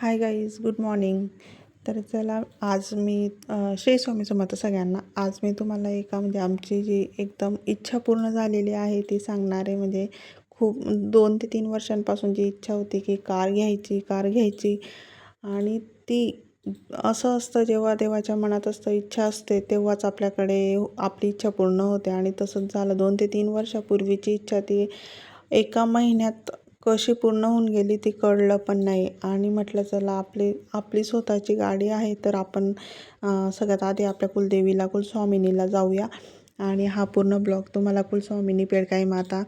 Hi guys good morning. तर चला आज मी श्री स्वामी समर्थ सगळ्यांना. आज मी तुम्हाला एका म्हणजे आमची जी एकदम इच्छा पूर्ण झालेली आहे ती सांगणारे म्हणजे खूप दोन ते तीन वर्षांपासून जी इच्छा होती की कार घ्यायची कार घ्यायची. आणि ती असं असतं जेव्हा देवाच्या मनात असतं इच्छा असते तेव्हाच आपल्याकडे आपली इच्छा पूर्ण होते. आणि तसंच झालं दोन ते तीन वर्षापूर्वीची इच्छा ती एका महिन्यात कशी पूर्ण होऊन गेली ती कळलं पण नाही. आणि म्हटलं चला आपली आपली स्वतःची गाडी आहे तर आपण सगळ्यात आधी आपल्या कुलदेवीला कुलस्वामिनीला जाऊया. आणि हा पूर्ण ब्लॉग तुम्हाला कुलस्वामिनी पेडकाई माता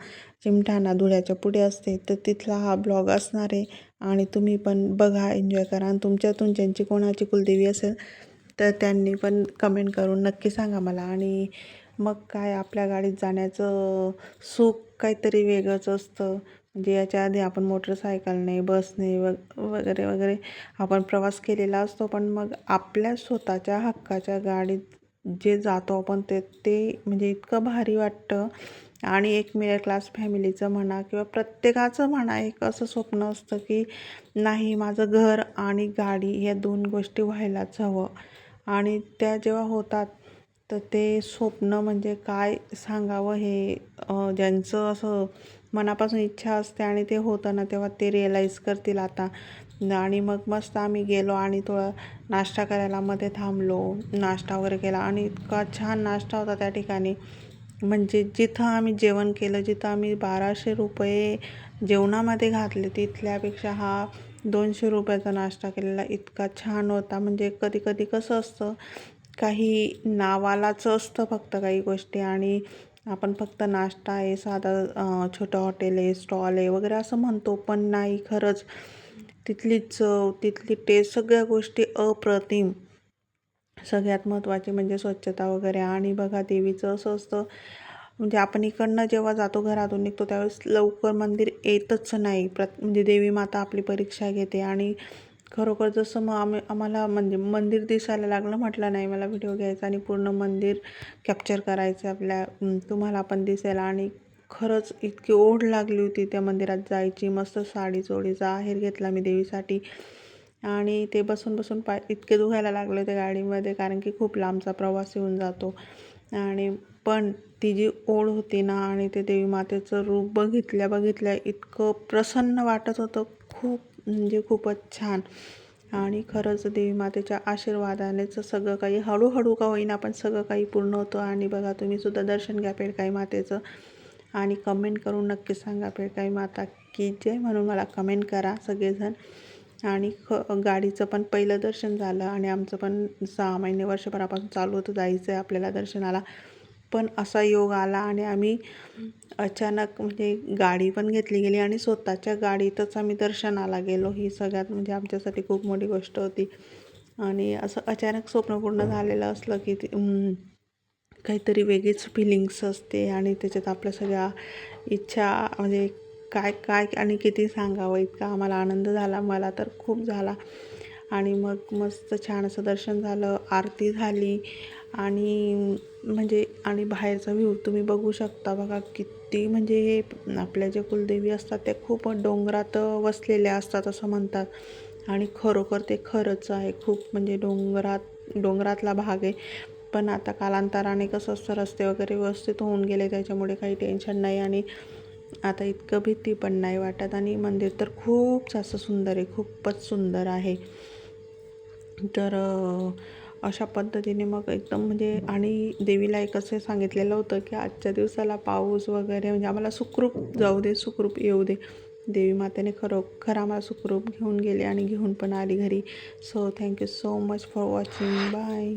चिमठाणा धुळ्याच्या पुढे असते. तर तिथला हा ब्लॉग असणार आहे. आणि तुम्ही पण बघा एन्जॉय करा. आणि तुमच्यातून ज्यांची कोणाची कुलदेवी असेल तर त्यांनी पण कमेंट करून नक्की सांगा मला. आणि मग काय आपल्या गाडीत जाण्याचं सुख काहीतरी वेगळंच असतं. म्हणजे याच्या आधी आपण मोटरसायकलने बसने वग वगैरे वगैरे आपण प्रवास केलेला असतो. पण मग आपल्या स्वतःच्या हक्काच्या गाडीत जे जातो आपण ते ते म्हणजे इतकं भारी वाटतं. आणि एक मिडल क्लास फॅमिलीचं म्हणा किंवा प्रत्येकाचं म्हणा एक असं स्वप्न असतं की नाही माझं घर आणि गाडी या दोन गोष्टी व्हायलाच हवं. आणि त्या जेव्हा होतात तर ते स्वप्न म्हणजे काय सांगावं हे ज्यांचं असं मनापासून इच्छा असते आणि ते होतं ना तेव्हा ते रिअलाईज करतील आता. आणि मग मस्त आम्ही गेलो आणि थोडा नाश्ता करायला मध्ये थांबलो. नाश्ता वगैरे केला आणि इतका छान नाश्ता होता त्या ठिकाणी. म्हणजे जिथं आम्ही जेवण केलं जिथं आम्ही बाराशे रुपये जेवणामध्ये घातले तिथल्यापेक्षा हा दोनशे रुपयाचा नाश्ता केलेला इतका छान होता. म्हणजे कधी कधी कसं असतं काही नावालाच असतं फक्त काही गोष्टी आणि आपण फक्त नाश्ता आहे साधा छोटं हॉटेल आहे स्टॉल आहे वगैरे असं म्हणतो पण नाही खरंच. तिथली चव तिथली टेस्ट सगळ्या गोष्टी अप्रतिम. सगळ्यात महत्त्वाचे म्हणजे स्वच्छता वगैरे आणि बघा देवीचं असं असतं. म्हणजे आपण इकडनं जेव्हा जातो घरातून निघतो त्यावेळेस लवकर मंदिर येतच नाही. प्रत म्हणजे देवी माता आपली परीक्षा घेते आणि खरोखर जसं मग आम्ही आम्हाला म्हणजे मंदिर दिसायला लागलं म्हटलं नाही मला व्हिडिओ घ्यायचा आणि पूर्ण मंदिर कॅप्चर करायचं आपल्या तुम्हाला पण दिसेल आणि खरंच इतकी ओढ लागली होती त्या मंदिरात जायची. मस्त साडी चोळीचा आहेर घेतला मी देवीसाठी. आणि ते बसून बसून पाय इतके दुखायला लागले होते गाडीमध्ये कारण की खूप लांबचा प्रवास येऊन जातो. आणि पण ती जी ओढ होती ना आणि ते देवी मातेचं रूप बघितल्या बघितल्या इतकं प्रसन्न वाटत होतं. खूप म्हणजे खूपच छान. आणि खरंच देवी मातेच्या आशीर्वादानेच सगळं काही हळूहळू का होईना पण सगळं काही पूर्ण होतं. आणि बघा तुम्ही सुद्धा दर्शन घ्या पेडकाई मातेचं. आणि कमेंट करून नक्की सांगा पेडकाई माता की जय म्हणून मला कमेंट करा सगळेजण. आणि ख गाडीचं पण पहिलं दर्शन झालं. आणि आमचं पण सहा महिने वर्षभरापासून चालू होतं जायचं आहे आपल्याला दर्शनाला. पण असा योग आला आणि आम्ही अचानक म्हणजे गाडी पण घेतली गेली आणि स्वतःच्या गाडीतच आम्ही दर्शनाला गेलो. ही सगळ्यात म्हणजे आमच्यासाठी खूप मोठी गोष्ट होती. आणि असं अचानक स्वप्न पूर्ण झालेलं असलं की काहीतरी वेगळीच फिलिंग्स असते आणि त्याच्यात आपल्या सगळ्या इच्छा म्हणजे काय काय आणि किती सांगावं इतका आम्हाला आनंद झाला. मला तर खूप झाला. आणि मग मस्त छान असं दर्शन झालं. आरती झाली. आणि म्हणजे आणि बाहेरचा व्ह्यू तुम्ही बघू शकता बघा किती म्हणजे हे आपल्या ज्या कुलदेवी असतात त्या खूप डोंगरात वसलेल्या असतात असं म्हणतात. आणि खरोखर ते खरंच आहे. खूप म्हणजे डोंगरात डोंगरातला भाग आहे. पण आता कालांतराने कसं असतं रस्ते वगैरे व्यवस्थित होऊन गेले त्याच्यामुळे काही टेन्शन नाही आणि आता इतकं भीती पण नाही वाटत. आणि मंदिर तर खूप जास्त सुंदर आहे खूपच सुंदर आहे. तर अशा पद्धतीने मग एकदम म्हणजे आणि देवीला एक असं सांगितलेलं होतं की आजच्या दिवसाला पाऊस वगैरे म्हणजे आम्हाला सुखरूप जाऊ दे सुखरूप येऊ दे. देवी मातेने खरोखर आम्हाला सुखरूप घेऊन गेले आणि घेऊन पण आली घरी. So thank you so much for watching bye